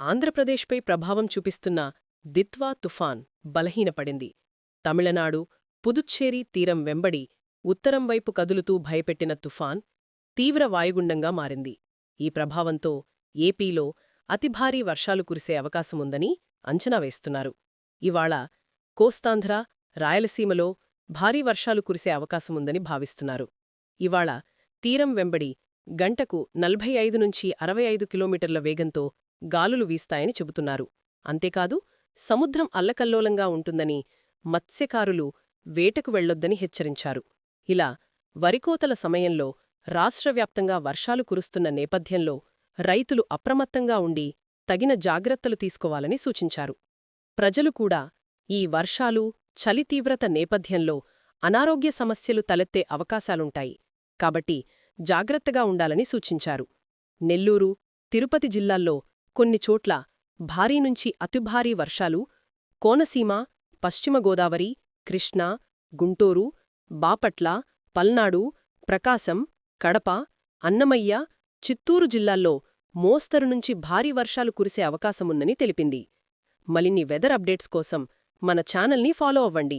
ఆంధ్రప్రదేశ్పై ప్రభావం చూపిస్తున్న దిత్వా తుఫాన్ బలహీనపడింది. తమిళనాడు పుదుచ్చేరి తీరం వెంబడి ఉత్తరం వైపు కదులుతూ భయపెట్టిన తుఫాన్ తీవ్ర వాయుగుండంగా మారింది. ఈ ప్రభావంతో ఏపీలో అతిభారీ వర్షాలు కురిసే అవకాశముందని అంచనా వేస్తున్నారు. ఇవాళ కోస్తాంధ్ర రాయలసీమలో భారీ వర్షాలు కురిసే అవకాశముందని భావిస్తున్నారు. ఇవాళ తీరం వెంబడి గంటకు నలభై ఐదు నుంచి అరవై ఐదు కిలోమీటర్ల వేగంతో గాలులు వీస్తాయని చెబుతున్నారు. అంతేకాదు సముద్రం అల్లకల్లోలంగా ఉంటుందని మత్స్యకారులు వేటకు వెళ్ళొద్దని హెచ్చరించారు. ఇలా వరికోతల సమయంలో రాష్ట్రవ్యాప్తంగా వర్షాలు కురుస్తున్న నేపథ్యంలో రైతులు అప్రమత్తంగా ఉండి తగిన జాగ్రత్తలు తీసుకోవాలని సూచించారు. ప్రజలు కూడా ఈ వర్షాలు చలి తీవ్రత నేపథ్యంలో అనారోగ్య సమస్యలు తలెత్తే అవకాశాలుంటాయి. కాబట్టి జాగ్రత్తగా ఉండాలని సూచించారు. నెల్లూరు తిరుపతి జిల్లాల్లో కొన్ని చోట్ల భారీ నుంచి అతిభారీ వర్షాలు కోనసీమ పశ్చిమ గోదావరి కృష్ణా గుంటూరు బాపట్ల పల్నాడు ప్రకాశం కడప అన్నమయ్య చిత్తూరు జిల్లాల్లో మోస్తరు నుంచి భారీ వర్షాలు కురిసే అవకాశముందని తెలిపింది. మలిన్ని వెదర్ అప్డేట్స్ కోసం మన ఛానల్ని ఫాలో అవ్వండి.